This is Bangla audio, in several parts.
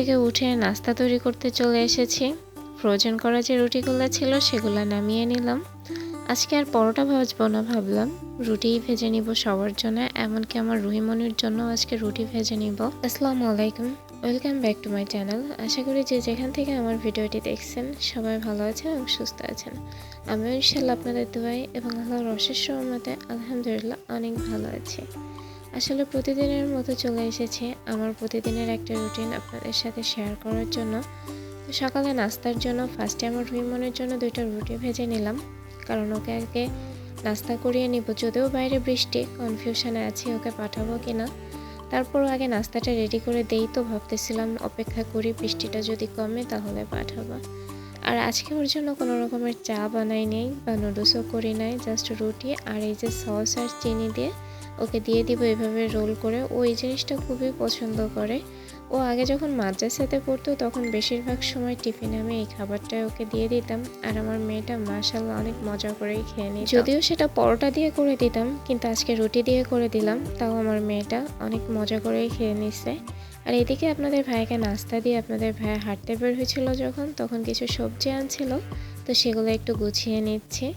থেকে উঠে নাস্তা তৈরি করতে চলে এসেছি। ফ্রোজেন করা যে রুটিগুলো ছিল সেগুলো নামিয়ে নিলাম। আজকে আর পরোটা ভাজবো না ভাবলাম। রুটিই ভেজে নিব সবার জন্য, এমনকি আমার রুহিমনির জন্য আজকে রুটি ভেজে নিব। আসসালামু আলাইকুম। Welcome back to my channel. আশা করি যে যেখান থেকে আমার ভিডিওটি দেখছেন, সবাই ভালো আছেন এবং সুস্থ আছেন। আমিও ইনশাল্লাহ আপনাদের দোয়াই এবং আল্লাহর অশেষ রহমতে আলহামদুলিল্লাহ অনেক ভালো আছি। আসলে প্রতিদিনের মতো চলে এসেছে আমার প্রতিদিনের একটা রুটিন আপনাদের সাথে শেয়ার করার জন্য। তো সকালে নাস্তার জন্য ফার্স্টে আমার রুইমনের জন্য দুইটা রুটি ভেজে নিলাম। কারণ ওকে আগে নাস্তা করিয়ে নিব, যদিও বাইরে বৃষ্টি কনফিউশনে আছি ওকে পাঠাবো কি না। তারপর আগে নাস্তাটা রেডি করে দেই তো ভাবতেছিলাম অপেক্ষা করি বৃষ্টিটা যদি কমে তাহলে পাঠাবো। আর আজকে ওর জন্য কোনো রকমের চা বানাই নেই বা নুডলসও করি নাই জাস্ট রুটি আর এই যে সস আর চিনি দিয়ে ওকে দিয়ে দিব এভাবে রোল করে। ও এই জিনিসটা খুবই পছন্দ করে। ও আগে যখন মাদ্রাসাতে পড়তো তখন বেশিরভাগ সময় টিফিনে আমি এই খাবারটা ওকে দিয়ে দিতাম। আর আমার মেয়েটা মাশাল্লাহ অনেক মজা করেই খেয়ে নিত। যদিও সেটা পরোটা দিয়ে করে দিতাম, কিন্তু আজকে রুটি দিয়ে করে দিলাম। তাও আমার মেয়েটা অনেক মজা করেই খেয়ে নিচ্ছে আর এদিকে আপনাদের ভাইকে নাস্তা দিয়ে আপনাদের ভাই হাঁটতে বের হয়েছিল যখন, তখন কিছু সবজি আনছিল। তো সেগুলো একটু গুছিয়ে নিচ্ছে।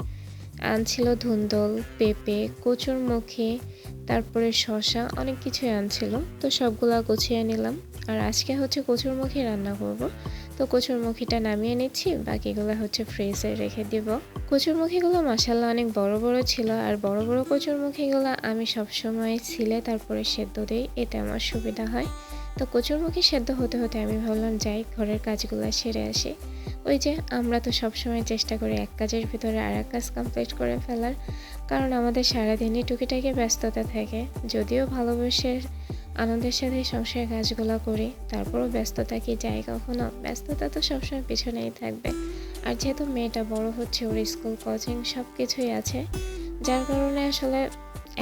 আনছিল ধুন্দল, পেঁপে কচুরমুখী তারপরে শশা অনেক কিছুই আনছিল। তো সবগুলা গুছিয়ে নিলাম। আর আজকে হচ্ছে কচুরমুখী রান্না করব। তো কচুরমুখীটা নামিয়ে নিচ্ছি। বাকিগুলো হচ্ছে ফ্রিজে রেখে দিব। কচুরমুখীগুলো মশালা অনেক বড় বড় ছিল। আর বড় বড় কচুরমুখীগুলো আমি সবসময় ছিলে, তারপরে সেদ্ধ দিই। এতে আমার সুবিধা হয়। তো কচুরমুখী সেদ্ধ হতে হতে আমি ভাবলাম, যাই, ঘরের কাজগুলো সেরে আসি। ওই যে আমরা তো সবসময় চেষ্টা করি এক কাজের ভিতরে আর এক কাজ কমপ্লিট করে ফেলার, কারণ আমাদের সারাদিনই টুকিটাকি ব্যস্ততা থাকে। যদিও ভালোবাসে আনন্দের সাথে সংসারের কাজগুলো করি, তারপরও ব্যস্ততা কি যায় কখনো? ব্যস্ততা তো সবসময় পিছনেই থাকবে। আর যেহেতু মেয়েটা বড় হচ্ছে, ওর স্কুল কোচিং সব কিছুই আছে, যার কারণে আসলে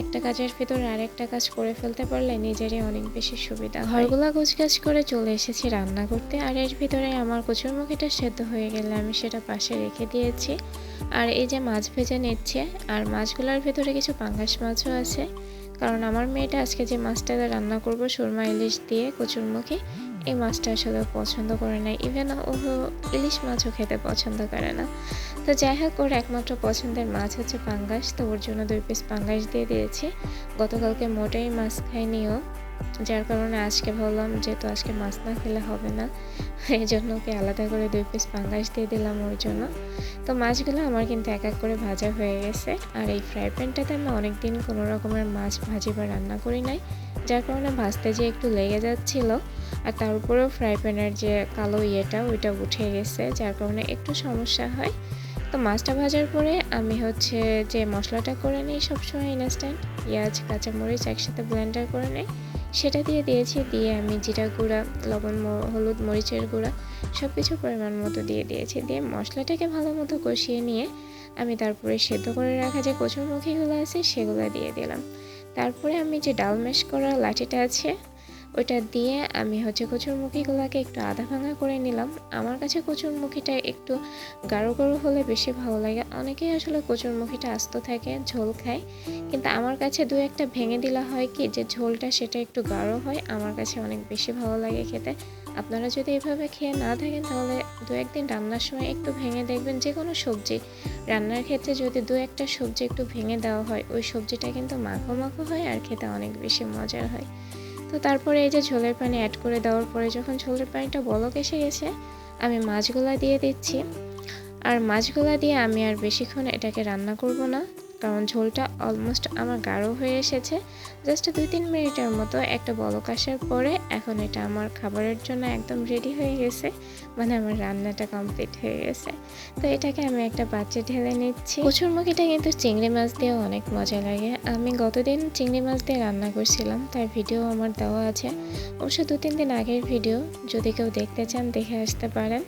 একটা কাজের ভিতরে আরেকটা কাজ করে ফেলতে পারলে নিজেরই অনেক বেশি সুবিধা ঘরগুলা গোছগাছ করে চলে এসেছি রান্না করতে, আর এর ভিতরে আমার কচুরমুখিটা সেদ্ধ হয়ে গেলে আমি সেটা পাশে রেখে দিয়েছি। আর এই যে মাছ ভেজে নিচ্ছে, আর মাছগুলোর ভেতরে কিছু পাঙ্গাস মাছও আছে। কারণ আমার মেয়েটা আজকে যে মাছটা রান্না করব, সুরমা ইলিশ দিয়ে কচুরমুখী এই মাছটা আসলে পছন্দ করে না ইভেন ও ইলিশ মাছও খেতে পছন্দ করে না। তো যাই হোক, ওর একমাত্র পছন্দের মাছ হচ্ছে পাঙ্গাস, তো ওর জন্য দুই পিস পাঙ্গাস দিয়ে দিয়েছি। গতকালকে মোটাই মাছ খাইনি ও। যার কারণে আজকে ভাবলাম যেহেতু আজকে মাছ না খেলে হবে না। এই জন্য ওকে আলাদা করে দুই পিস পাঙ্গাস দিয়ে দিলাম ওর জন্য। তো মাছগুলো আমার কিন্তু এক এক করে ভাজা হয়ে গেছে। আর এই ফ্রাই প্যানটাতে আমি অনেকদিন কোনো রকমের মাছ ভাজি বা রান্না করি নাই। যার কারণে ভাজতে যে একটু লেগে যাচ্ছিল। আর তার উপরেও ফ্রাই প্যানের যে কালো ইয়েটা, ওইটা উঠে গেছে, যার কারণে একটু সমস্যা হয়। তো মাছটা ভাজার পরে আমি হচ্ছে যে মশলাটা করে নিই সবসময় ইনস্ট্যান্ট পেঁয়াজ, কাঁচামরিচ একসাথে ব্লেন্ডার করে নিই। সেটা দিয়ে দিয়েছি, দিয়ে আমি জিরা গুঁড়া, লবণ হলুদ, মরিচের গুঁড়া সব কিছু পরিমাণ মতো দিয়ে দিয়েছি। দিয়ে মশলাটাকে ভালো মতো কষিয়ে নিয়ে আমি তারপরে সেদ্ধ করে রাখা যে কচুরমুখীগুলো আছে সেগুলো দিয়ে দিলাম। তারপরে আমি যে ডাল ম্যাশ করা লাঠিটা আছে ওইটা দিয়ে আমি হচ্ছে কচুরমুখীগুলোকে একটু আধা ভাঙা করে নিলাম। আমার কাছে কচুরমুখীটা একটু গাঢ় গাঢ় হলে বেশি ভালো লাগে। অনেকেই আসলে কচুরমুখীটা আস্ত থাকে, ঝোল খায়। কিন্তু আমার কাছে দু একটা ভেঙে দিলা হয় কি যে ঝোলটা সেটা একটু গাঢ় হয়, আমার কাছে অনেক বেশি ভালো লাগে খেতে। আপনারা যদি এভাবে খেয়ে না থাকেন তাহলে দু একদিন রান্নার সময় একটু ভেঙে দেখবেন যে কোনো সবজি। রান্নার ক্ষেত্রে যদি দু একটা সবজি একটু ভেঙে দেওয়া হয়, ওই সবজিটা কিন্তু মাখো মাখো হয় আর খেতে অনেক বেশি মজার হয়। তো তারপরে এই যে ঝোলের পানি অ্যাড করে দেওয়ার পরে যখন ঝোলের পানিটা বলক এসে গেছে, আমি মাছগুলা দিয়ে দিচ্ছি। আর মাছগুলা দিয়ে আমি আর বেশিক্ষণ এটাকে রান্না করব না। কারণ ঝোলটা অলমোস্ট আমার গাঢ় হয়ে এসেছে। জাস্ট দুই তিন মিনিটের মতো একটা বলক আসার পরে এখন এটা আমার খাবারের জন্য একদম রেডি হয়ে গেছে। মানে আমার রান্নাটা কমপ্লিট হয়ে গেছে। তো এটাকে আমি একটা বাচ্চা ঢেলে নিচ্ছি। মুখিটা কিন্তু চিংড়ি মাছ দিয়েও অনেক মজা লাগে। আমি গতদিন চিংড়ি মাছ দিয়ে রান্না করছিলাম, তার ভিডিও আমার দেওয়া আছে। অবশ্য দু তিন দিন আগের ভিডিও যদি কেউ দেখতে চান দেখে আসতে পারেন।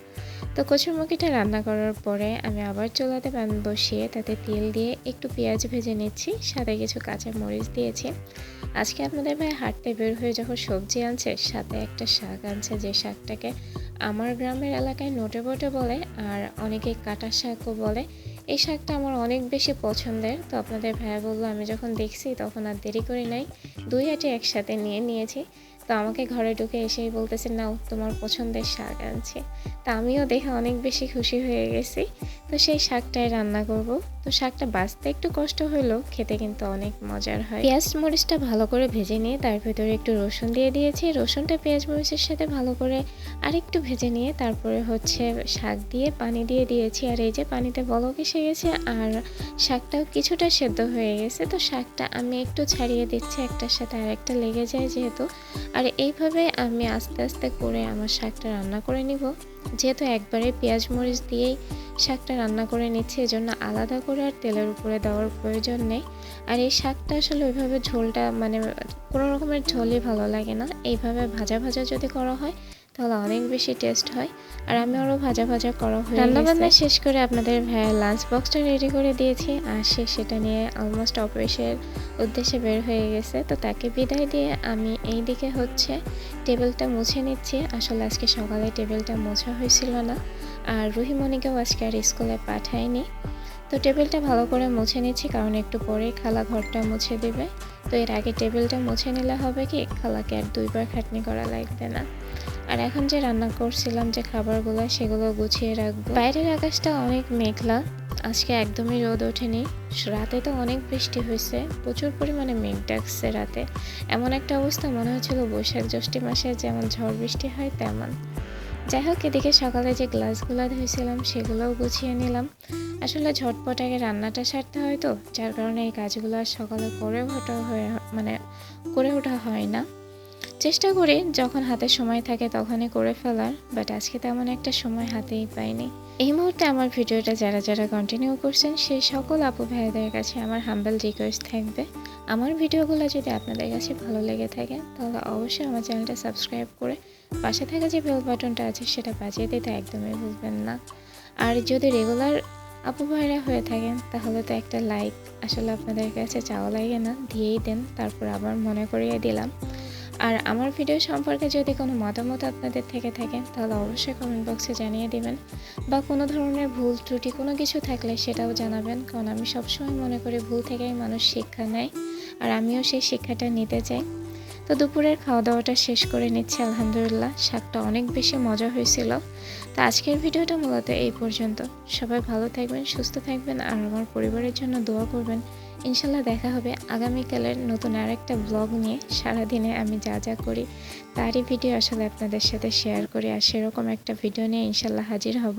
তো কচুরমুখিটা রান্না করার পরে আমি আবার চুলাতে প্যান বসিয়ে তাতে তেল দিয়ে একটু পেঁয়াজ ভেজে নিচ্ছি, সাথে কিছু কাঁচা মরিচ দিয়েছি। আজকে আপনাদের ভাই হাঁটতে বের হয়ে যখন সবজি আনছে, সাথে একটা শাক আনছে, যে শাকটাকে আমার গ্রামের এলাকায় নোটে বোটে বলে আর অনেকে কাটা শাকও বলে। এই শাকটা আমার অনেক বেশি পছন্দের। তো আপনাদের ভাইয়া বলল, আমি যখন দেখছি তখন আর দেরি করি নাই। দুই হাটে একসাথে নিয়ে নিয়েছি। তো আমাকে ঘরে ঢুকে এসেই বলতেছে, নাও, তোমার পছন্দের শাক আনছে। তা আমিও দেখে অনেক বেশি খুশি হয়ে গেছি। তো সেই শাকটাই রান্না করব। তো শাকটা বাঁচতে একটু কষ্ট হলেও খেতে কিন্তু অনেক মজার হয়। পেঁয়াজ মরিচটা ভালো করে ভেজে নিয়ে তার ভেতরে একটু রসুন দিয়ে দিয়েছি। রসুনটা পেঁয়াজ মরিচের সাথে ভালো করে আরেকটু ভেজে নিয়ে তারপরে হচ্ছে শাক দিয়ে পানি দিয়ে দিয়েছি। আর এই যে পানিতে বলক এসে গেছে আর শাকটাও কিছুটা সেদ্ধ হয়ে গেছে। তো শাকটা আমি একটু ছাড়িয়ে দিচ্ছি, একটার সাথে আরেকটা লেগে যায় যেহেতু। আর এইভাবে আমি আস্তে আস্তে করে আমার শাকটা রান্না করে নিব। যেহেতু একবারে পেঁয়াজ মরিচ দিয়েই শাকটা রান্না করে নিচ্ছি, এজন্য আলাদা করে আর তেলের উপরে দেওয়ার প্রয়োজন নেই। আর এই শাকটা আসলে ওইভাবে ঝোলটা মানে কোনো রকমের ঝোলই ভালো লাগে না। এইভাবে ভাজা ভাজা যদি করা হয় তাহলে অনেক বেশি টেস্ট হয়। আর আমি আরও ভাজা ভাজা করা হয়ে রান্না বান্না শেষ করে আপনাদের লাঞ্চ বক্সটা রেডি করে দিয়েছি। আর সে সেটা নিয়ে অলমোস্ট অফিসের উদ্দেশ্যে বের হয়ে গেছে। তো তাকে বিদায় দিয়ে আমি এই দিকে হচ্ছে টেবিলটা মুছে নিচ্ছি। আসলে আজকে সকালে টেবিলটা মোছা হয়েছিল না। আর রুহিমণিকেও আজকে আর স্কুলে পাঠায়নি। তো টেবিলটা ভালো করে মুছে নিচ্ছি কারণ একটু পরে খালা ঘরটা মুছে দেবে। তো এর আগে টেবিলটা মুছে নিলে হবে কি? খালাকে আর দুইবার খাটনি করা লাগবে না। আর এখন যে রান্না করছিলাম, যে খাবারগুলো, সেগুলো গুছিয়ে রাখব। বাইরের আকাশটা অনেক মেঘলা। আজকে একদমই রোদ ওঠেনি। রাতে তো অনেক বৃষ্টি হয়েছে। প্রচুর পরিমাণে মেঘ ডাকছে রাতে। এমন একটা অবস্থা মনে হচ্ছিল বৈশাখ জ্যৈষ্ঠ মাসে যেমন ঝড় বৃষ্টি হয়, তেমন। যাই হোক, এদিকে সকালে যে গ্লাসগুলো ধুয়েছিলাম, সেগুলোও গুছিয়ে নিলাম। আসলে ঝটপট আগে রান্নাটা সারতে হয় তো, যার কারণে এই কাজগুলো সকালে করে ওঠা হয়ে মানে করে ওঠা হয় না। চেষ্টা করি যখন হাতে সময় থাকে তখনই করে ফেলার বাট আজকে তেমন একটা সময় হাতেই পাইনি। এই মুহূর্তে আমার ভিডিওটা যারা যারা কন্টিনিউ করছেন, সেই সকল আপু ভাইদের কাছে আমার হাম্বেল রিকোয়েস্ট থাকবে। আমার ভিডিওগুলো যদি আপনাদের কাছে ভালো লেগে থাকে, তাহলে অবশ্যই আমার চ্যানেলটা সাবস্ক্রাইব করে পাশে থাকা যে বেল বাটনটা আছে, সেটা বাজিয়ে দিতে একদমই ভুলবেন না। আর যদি রেগুলার আপু ভাইরা হয়ে থাকেন, তাহলে তো একটা লাইক আসলে আপনাদের কাছে চাওয়া লাগে না, দিয়েই দেন, তারপর আবার মনে করিয়ে দিলাম। আর আমার ভিডিও সম্পর্কে যদি কোনো মতামত আপনাদের থেকে থাকে, তাহলে অবশ্যই কমেন্ট বক্সে জানিয়ে দিবেন। বা কোনো ধরনের ভুল, ত্রুটি কোনো কিছু থাকলে সেটাও জানাবেন, কারণ আমি সবসময় মনে করি ভুল থেকেই মানুষ শিক্ষা নেয়, আর আমিও সেই শিক্ষাটা নিতে চাই। তো দুপুরের খাওয়া দাওয়াটা শেষ করে নিচ্ছি, আলহামদুলিল্লাহ। শাকটা অনেক বেশি মজা হয়েছিল। তো আজকের ভিডিওটা মূলত এই পর্যন্ত। সবাই ভালো থাকবেন, সুস্থ থাকবেন আর আমার পরিবারের জন্য দোয়া করবেন। ইনশাল্লাহ দেখা হবে আগামীকালের নতুন আরেকটা ব্লগ নিয়ে। সারাদিনে আমি যা যা করি তারই ভিডিও আসলে আপনাদের সাথে শেয়ার করি আর সেরকম একটা ভিডিও নিয়ে ইনশাল্লাহ হাজির হব।